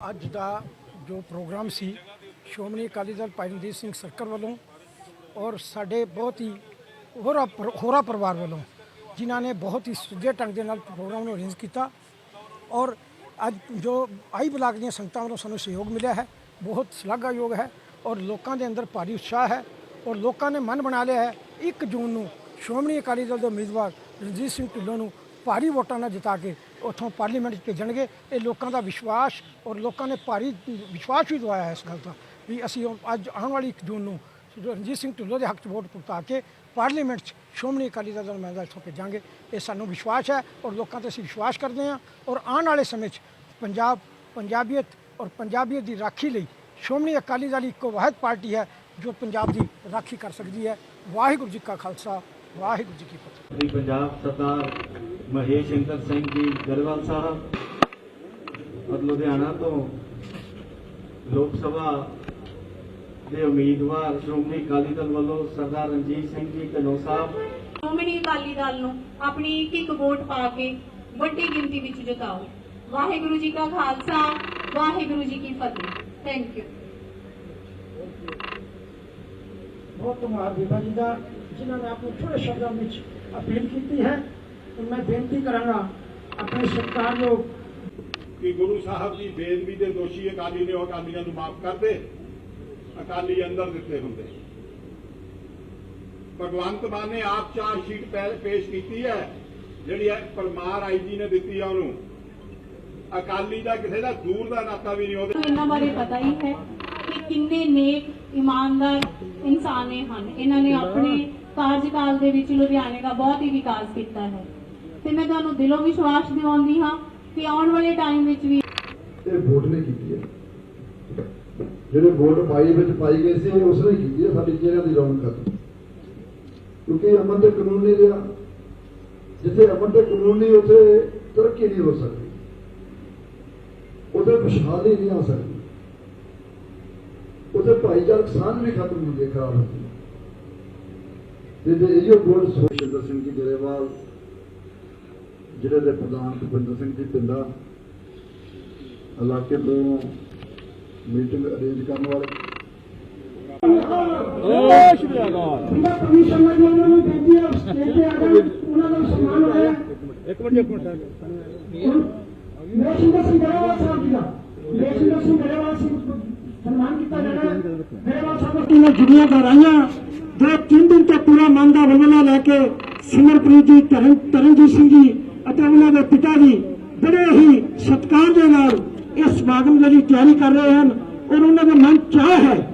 ਅੱਜ ਦਾ ਜੋ ਪ੍ਰੋਗਰਾਮ ਸੀ, ਸ਼੍ਰੋਮਣੀ ਅਕਾਲੀ ਦਲ ਭਾਈ ਰਣਜੀਤ ਸਿੰਘ ਸਰਕਲ ਵੱਲੋਂ ਔਰ ਸਾਡੇ ਬਹੁਤ ਹੀ ਹੋਰਾ ਪਰ- ਹੋਰਾ ਪਰਿਵਾਰ ਵੱਲੋਂ, ਜਿਨ੍ਹਾਂ ਨੇ ਬਹੁਤ ਹੀ ਸੁੱਜੇ ਢੰਗ ਦੇ ਨਾਲ ਪ੍ਰੋਗਰਾਮ ਨੂੰ ਅਰੇਂਜ ਕੀਤਾ ਔਰ ਅੱਜ ਜੋ ਆਈ ਬਲਾਕ ਦੀਆਂ ਸੰਗਤਾਂ ਵੱਲੋਂ ਸਾਨੂੰ ਸਹਿਯੋਗ ਮਿਲਿਆ ਹੈ, ਬਹੁਤ ਸ਼ਲਾਘਾਯੋਗ ਹੈ ਔਰ ਲੋਕਾਂ ਦੇ ਅੰਦਰ ਭਾਰੀ ਉਤਸ਼ਾਹ ਹੈ ਔਰ ਲੋਕਾਂ ਨੇ ਮਨ ਬਣਾ ਲਿਆ ਹੈ 1 ਜੂਨ ਨੂੰ ਸ਼੍ਰੋਮਣੀ ਅਕਾਲੀ ਦਲ ਦੇ ਉਮੀਦਵਾਰ ਰਣਜੀਤ ਸਿੰਘ ਢਿੱਲੋਂ ਨੂੰ ਭਾਰੀ ਵੋਟਾਂ ਨਾਲ ਜਿਤਾ ਕੇ ਉੱਥੋਂ ਪਾਰਲੀਮੈਂਟ 'ਚ ਭੇਜਣਗੇ। ਇਹ ਲੋਕਾਂ ਦਾ ਵਿਸ਼ਵਾਸ ਔਰ ਲੋਕਾਂ ਨੇ ਭਾਰੀ ਵਿਸ਼ਵਾਸ ਵੀ ਦਵਾਇਆ ਹੈ ਇਸ ਗੱਲ ਦਾ ਵੀ ਅਸੀਂ ਉਹ ਅੱਜ ਆਉਣ ਵਾਲੀ 1 ਜੂਨ ਨੂੰ ਰਣਜੀਤ ਸਿੰਘ ਢਿੱਲੋਂ ਦੇ ਹੱਕ 'ਚ ਵੋਟ ਪੁਗਤਾ ਕੇ ਪਾਰਲੀਮੈਂਟ 'ਚ ਸ਼੍ਰੋਮਣੀ ਅਕਾਲੀ ਦਲ ਦਾ ਨੁਮਾਇੰਦਾ ਇੱਥੋਂ ਭੇਜਾਂਗੇ। ਇਹ ਸਾਨੂੰ ਵਿਸ਼ਵਾਸ ਹੈ ਔਰ ਲੋਕਾਂ ਤੇ ਅਸੀਂ ਵਿਸ਼ਵਾਸ ਕਰਦੇ ਹਾਂ ਔਰ ਆਉਣ ਵਾਲੇ ਸਮੇਂ 'ਚ ਪੰਜਾਬ, ਪੰਜਾਬੀਅਤ ਔਰ ਪੰਜਾਬੀਅਤ ਦੀ ਰਾਖੀ ਲਈ ਸ਼੍ਰੋਮਣੀ ਅਕਾਲੀ ਦਲ ਇੱਕੋ ਵਾਹਿਦ ਪਾਰਟੀ ਹੈ ਜੋ ਪੰਜਾਬ ਦੀ ਰਾਖੀ ਕਰ ਸਕਦੀ ਹੈ। ਵਾਹਿਗੁਰੂ ਜੀ ਕਾ ਖਾਲਸਾ। ਵਾਹਿਗੁਰੂ ਜੀ ਕੀ ਫਤਿਹ। ਸ੍ਰੀ ਪੰਜਾਬ ਸਰਦਾਰ ਮਹੇਸ਼ ਸ਼ੰਕਰ ਸਿੰਘ ਜੀ ਗਰੇਵਾਲ ਸਾਹਿਬ ਔਰ ਲੁਧਿਆਣਾ ਤੋਂ ਲੋਕ ਸਭਾ ਦੇ ਉਮੀਦਵਾਰ ਸ਼੍ਰੋਮਣੀ ਅਕਾਲੀ ਦਲ ਵੱਲੋਂ ਸਰਦਾਰ ਰਣਜੀਤ ਸਿੰਘ ਜੀ ਢਿੱਲੋਂ ਸਾਹਿਬ ਸ਼੍ਰੋਮਣੀ ਅਕਾਲੀ ਦਲ ਨੂੰ ਆਪਣੀ ਇੱਕ ਇੱਕ ਵੋਟ ਪਾ ਕੇ ਵੱਡੀ ਗਿਣਤੀ ਵਿੱਚ ਜਿਤਾਓ। ਵਾਹਿਗੁਰੂ ਜੀ ਕਾ ਖਾਲਸਾ ਵਾਹਿਗੁਰੂ ਜੀ ਕੀ ਫਤਿਹ। ਥੈਂਕ ਯੂ ਬਹੁਤ ਬੀਬਾ ਜੀ ਦਾ। ਜਿਨ੍ਹਾਂ ਨੇ ਆਪਣੇ ਥੋੜੇ ਸ਼ਬਦਾਂ ਵਿੱਚ ਅਪੀਲ ਕੀਤੀ ਹੈ ਤੇ ਮੈਂ ਬੇਨਤੀ ਕਰਾਂਗਾ ਆਪਣੇ ਸਤਿਕਾਰਯੋਗ ਕਿ ਗੁਰੂ ਸਾਹਿਬ ਦੀ ਬੇਦਬੀ ਦੇ ਦੋਸ਼ੀ ਅਕਾਲੀ ਨੇ ਉਹ ਅਕਾਲੀਆਂ ਨੂੰ ਮਾਫ ਕਰ ਦੇ ਅਕਾਲੀ ਅੰਦਰ ਦਿੱਤੇ ਹੁੰਦੇ। ਭਗਵੰਤ ਮਾਨ ਨੇ ਆਪ ਚਾਰ ਸ਼ੀਟ ਪਹਿਲ ਪੇਸ਼ ਕੀਤੀ ਹੈ ਜਿਹੜੀ ਹੈ ਪਰਮਾਰ ਆਈਜੀ ਨੇ ਦਿੱਤੀ ਆ ਉਹਨੂੰ। ਅਕਾਲੀ ਦਾ ਕਿਸੇ ਦਾ ਦੂਰ ਦਾ ਨਾਤਾ ਵੀ ਨਹੀਂ ਉਹਦੇ। ਇਹਨਾਂ ਬਾਰੇ ਪਤਾ ਹੀ ਹੈ ਕਿ ਕਿੰਨੇ ਨੇਕ ਇਮਾਨਦਾਰ ਇਨਸਾਨ ਹਨ। ਇਹਨਾਂ ਨੇ ਆਪਣੇ ਕਾਰਜਕਾਲ ਦੇ ਵਿੱਚ ਲੁਧਿਆਣੇ ਦਾ ਬਹੁਤ ਹੀ ਵਿਕਾਸ ਕੀਤਾ ਹੈ। ਤੇ ਮੈਂ ਤੁਹਾਨੂੰ ਦਿਲੋਂ ਵਿਸ਼ਵਾਸ ਦਿਵਾਉਂਦੀ ਹਾਂ ਕਿ ਆਉਣ ਵਾਲੇ ਟਾਈਮ ਵਿੱਚ ਵੀ ਇਹ ਵੋਟ ਨੇ ਕੀਤੀ ਹੈ। ਜਿਹੜੇ ਵੋਟ ਪਾਈ ਵਿੱਚ ਪਾਈ ਗਈ ਸੀ ਉਸ ਨੇ ਕੀਤੀ ਹੈ, ਸਾਡੀ ਚਿਹਰਿਆਂ ਦੀ ਰੌਣਕ ਕਿਉਂਕਿ ਅਮਨ ਤੇ ਕਾਨੂੰਨ ਨਹੀਂ ਰਿਹਾ ਜਿੱਥੇ ਅਮਨ ਤੇ ਕਾਨੂੰਨ ਨਹੀਂ ਉੱਥੇ ਤਰੱਕੀ ਨਹੀਂ ਹੋ ਸਕਦੀ। ਉੱਥੇ ਖੁਸ਼ਹਾਲੀ ਨਹੀਂ ਆ ਸਕਦੀ। ਉੱਥੇ ਭਾਈਚਾਰਕ ਸਾਂਝ ਵੀ ਖਤਮ ਹੁੰਦੀ ਹੈ ਖਰਾਬ ਹੁੰਦੀ ਹੈ ਇਹੋ ਵੋਟ ਸੋਸ਼ਲ ਸਿੰਘ ਜੀ ਗਰੇਵਾਲ ਜਿਹੜੇ ਦੇ ਪ੍ਰਧਾਨ ਭੁਪਿੰਦਰ ਸਿੰਘ ਜੀ ਪਿੰਡਾ ਇਲਾਕੇ ਤੋਂ ਮੀਟਿੰਗ ਅਰੇਂਜ ਕਰਨ ਵਾਲੇ। ਜਿਨ੍ਹਾਂ ਕਮਿਸ਼ਨ ਵਾਲੇ ਉਹਨਾਂ ਨੂੰ ਬੇਨਤੀ ਹੈ ਸਟੇਜ ਤੇ ਆ ਕੇ ਉਹਨਾਂ ਦਾ ਸਨਮਾਨ ਹੋਇਆ। ਇੱਕ ਮਿੰਟ ਇੱਕ ਮਿੰਟ ਮੇਸ਼ਿੰਦਰ ਸਿੰਘ ਗਰੇਵਾਲ ਸਾਹਿਬ ਜੀ ਦਾ ਮੇਸ਼ਿੰਦਰ ਸਿੰਘ ਗਰੇਵਾਲ ਸਿੰਘ ਨੂੰ ਸਨਮਾਨ ਕੀਤਾ ਜਾਣਾ ਹੈ। ਗਰੇਵਾਲ ਸਾਹਿਬ ਨੇ ਜੁੜੀਆਂ ਕਰਾਈਆਂ ਜੋ ਤਿੰਨ ਦਿਨ ਤੋਂ ਪੂਰਾ ਮਨ ਦਾ ਵਲਵਲਾ ਲੈ ਕੇ ਸਿਮਰਪ੍ਰੀਤ ਜੀ ਤਰਨ ਤਰਨਜੀਤ ਸਿੰਘ ਜੀ ਅਤੇ ਉਹਨਾਂ ਦੇ ਪਿਤਾ ਜੀ ਬੜੇ ਹੀ ਸਤਿਕਾਰ ਦੇ ਨਾਲ ਇਸ ਸਮਾਗਮ ਦੀ ਤਿਆਰੀ ਕਰ ਰਹੇ ਹਨ ਔਰ ਉਹਨਾਂ ਦਾ ਮਨ ਚਾਹ ਹੈ